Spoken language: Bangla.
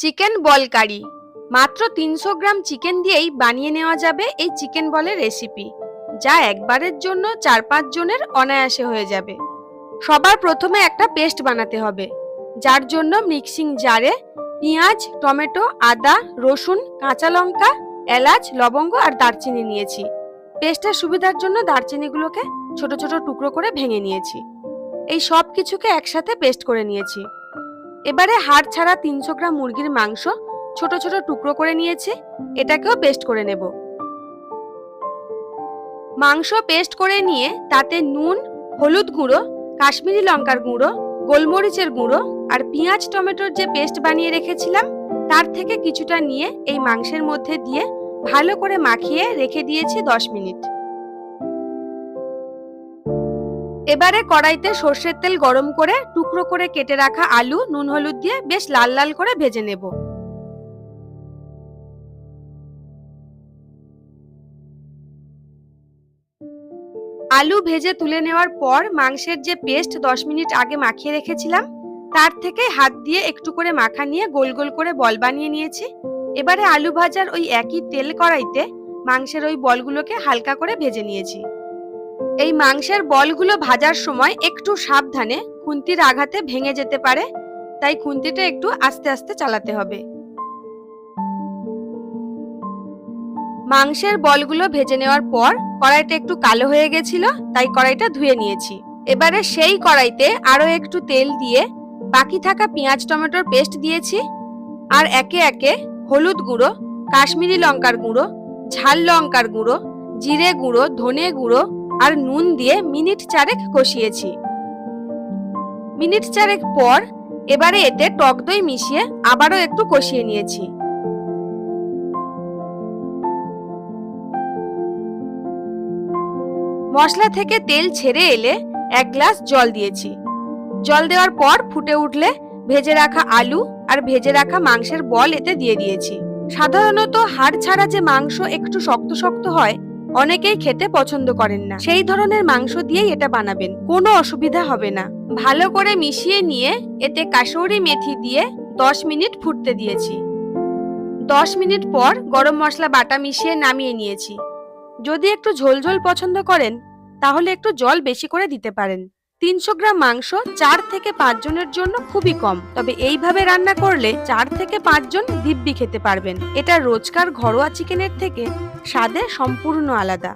চিকেন বল কারি। মাত্র তিনশো গ্রাম চিকেন দিয়েই বানিয়ে নেওয়া যাবে এই চিকেন বলের রেসিপি, যা একবারের জন্য চার পাঁচ জনের অনায়াসে হয়ে যাবে। সবার প্রথমে একটা পেস্ট বানাতে হবে, যার জন্য মিক্সিং জারে পেঁয়াজ, টমেটো, আদা, রসুন, কাঁচা লঙ্কা, এলাচ, লবঙ্গ আর দারচিনি নিয়েছি। পেস্টের সুবিধার জন্য দারচিনিগুলোকে ছোট ছোট টুকরো করে ভেঙে নিয়েছি। এই সব কিছুকে একসাথে পেস্ট করে নিয়েছি। এবারে হাড় ছাড়া তিনশো গ্রাম মুরগির মাংস ছোট ছোট টুকরো করে নিয়েছি, এটাকেও পেস্ট করে নেব। মাংস পেস্ট করে নিয়ে তাতে নুন, হলুদ গুঁড়ো, কাশ্মীরি লঙ্কার গুঁড়ো, গোলমরিচের গুঁড়ো আর পেঁয়াজ, টমেটোর যে পেস্ট বানিয়ে রেখেছিলাম, তার থেকে কিছুটা নিয়ে এই মাংসের মধ্যে দিয়ে ভালো করে মাখিয়ে রেখে দিয়েছি দশ মিনিট। এবারে কড়াইতে সর্ষের তেল গরম করে টুকরো করে কেটে রাখা আলু, নুন, হলুদ দিয়ে বেশ লাল লাল করে ভেজে নেব। আলু ভেজে তুলে নেওয়ার পর মাংসের যে পেস্ট দশ মিনিট আগে মাখিয়ে রেখেছিলাম, তার থেকে হাত দিয়ে একটু করে মাখা নিয়ে গোল গোল করে বল বানিয়ে নিয়েছি। এবারে আলু ভাজার ওই একই তেল কড়াইতে মাংসের ওই বলগুলোকে হালকা করে ভেজে নিয়েছি। এই মাংসের বলগুলো ভাজার সময় একটু সাবধানে খুন্তির আঘাতে ভেঙে যেতে পারে, তাই খুন্তিটা একটু আস্তে আস্তে চালাতে হবে। মাংসের বলগুলো ভেজে নেওয়ার পর কড়াইটা একটু কালো হয়ে গেছিল, তাই কড়াইটা ধুয়ে নিয়েছি। এবারে সেই কড়াইতে আরও একটু তেল দিয়ে বাকি থাকা পেঁয়াজ, টমেটোর পেস্ট দিয়েছি আর একে একে হলুদ গুঁড়ো, কাশ্মীরি লঙ্কার গুঁড়ো, ঝাল লঙ্কার গুঁড়ো, জিরে গুঁড়ো, ধনে গুঁড়ো আর নুন দিয়ে মিনিট চারেক কষিয়েছি। মিনিট চারেক পর এবারে এতে টক দই মিশিয়ে আবারও একটু কষিয়ে নিয়েছি। মশলা থেকে তেল ছেড়ে এলে এক গ্লাস জল দিয়েছি। জল দেওয়ার পর ফুটে উঠলে ভেজে রাখা আলু আর ভেজে রাখা মাংসের বল এতে দিয়ে দিয়েছি। সাধারণত হাড় ছাড়া যে মাংস একটু শক্ত শক্ত হয় অনেকেই খেতে পছন্দ করেন না। সেই ধরনের মাংস দিয়েই এটা বানাবেন। কোনো অসুবিধা হবে না। ভালো করে মিশিয়ে নিয়ে এতে কাশৌরি মেথি দিয়ে দশ মিনিট ফুটতে দিয়েছি। দশ মিনিট পর গরম মশলা বাটা মিশিয়ে নামিয়ে নিয়েছি। যদি একটু ঝোলঝোল পছন্দ করেন, তাহলে একটু জল বেশি করে দিতে পারেন। তিনশো গ্রাম মাংস চার থেকে পাঁচ জনের জন্য খুবই কম। তবে এইভাবে রান্না করলে চার থেকে পাঁচজন দিব্যি খেতে পারবেন। এটা রোজকার ঘরোয়া চিকেনের থেকে স্বাদে সম্পূর্ণ আলাদা।